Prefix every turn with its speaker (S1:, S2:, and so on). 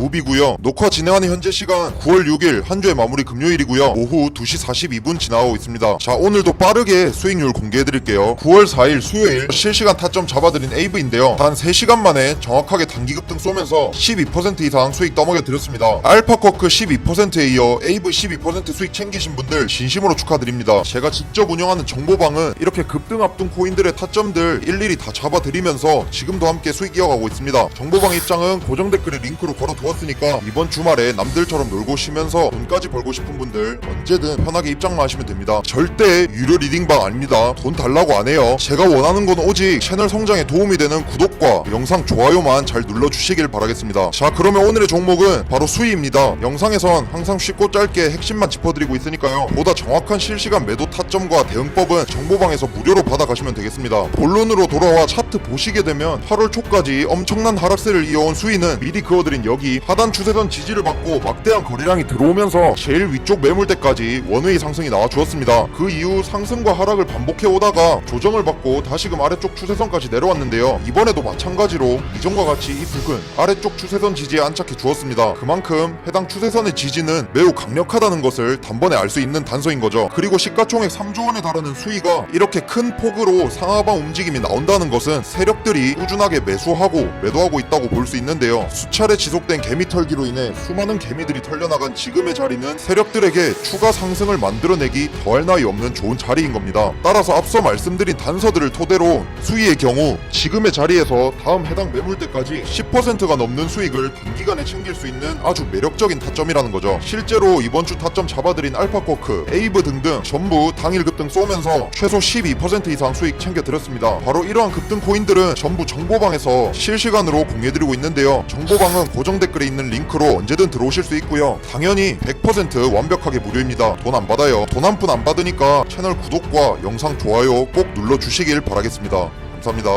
S1: 무비고요. 녹화 진행하는 현재 시간 9월 6일 한 주의 마무리 금요일이고요. 오후 2시 42분 지나가고 있습니다. 자 오늘도 빠르게 수익률 공개해드릴게요. 9월 4일 수요일 실시간 타점 잡아드린 에이브인데요. 단 3시간 만에 정확하게 단기 급등 쏘면서 12% 이상 수익 떠먹여 드렸습니다. 알파커크 12%에 이어 에이브 12% 수익 챙기신 분들 진심으로 축하드립니다. 제가 직접 운영하는 정보방은 이렇게 급등 앞둔 코인들의 타점들 일일이 다 잡아드리면서 지금도 함께 수익 이어가고 있습니다. 정보방 입장은 고정 댓글에 링크로 걸어두었 으니까 이번 주말에 남들처럼 놀고 쉬면서 돈까지 벌고 싶은 분들 언제든 편하게 입장만 하시면 됩니다. 절대 유료 리딩방 아닙니다. 돈 달라고 안 해요. 제가 원하는 건 오직 채널 성장에 도움이 되는 구독과 영상 좋아요만 잘 눌러주시길 바라겠습니다. 자 그러면 오늘의 종목은 바로 수위입니다. 영상에선 항상 쉽고 짧게 핵심만 짚어드리고 있으니까요. 보다 정확한 실시간 매도 타점과 대응법은 정보방에서 무료로 받아가시면 되겠습니다. 본론으로 돌아와 차트 보시게 되면 8월 초까지 엄청난 하락세를 이어온 수위는 미리 그어드린 여기 하단 추세선 지지를 받고 막대한 거래량이 들어오면서 제일 위쪽 매물대까지 원의 상승이 나와 주었습니다. 그 이후 상승과 하락을 반복해 오다가 조정을 받고 다시금 아래쪽 추세선까지 내려왔는데요. 이번에도 마찬가지로 이전과 같이 이 부근 아래쪽 추세선 지지에 안착해 주었습니다. 그만큼 해당 추세선의 지지는 매우 강력하다는 것을 단번에 알 수 있는 단서인 거죠. 그리고 시가총액 3조 원에 달하는 수위가 이렇게 큰 폭으로 상하방 움직임이 나온다는 것은 세력들이 꾸준하게 매수하고 매도하고 있다고 볼 수 있는데요. 수차례 지속된 개미 털기로 인해 수많은 개미들이 털려나간 지금의 자리는 세력들에게 추가 상승을 만들어내기 더할 나위 없는 좋은 자리인 겁니다. 따라서 앞서 말씀드린 단서들을 토대로 수위의 경우 지금의 자리에서 다음 해당 매물대까지 10%가 넘는 수익을 단기간에 챙길 수 있는 아주 매력적인 타점이라는 거죠. 실제로 이번 주 타점 잡아드린 알파코크, 에이브 등등 전부 당일 급등 쏘면서 최소 12% 이상 수익 챙겨드렸습니다. 바로 이러한 급등 코인들은 전부 정보방에서 실시간으로 공개드리고 있는데요. 정보방은 고정 댓글에 있는 링크로 언제든 들어오실 수 있고요. 당연히 100% 완벽하게 무료입니다. 돈 안 받아요. 돈 한 푼 안 받으니까 채널 구독과 영상 좋아요 꼭 눌러주시길 바라겠습니다. 감사합니다.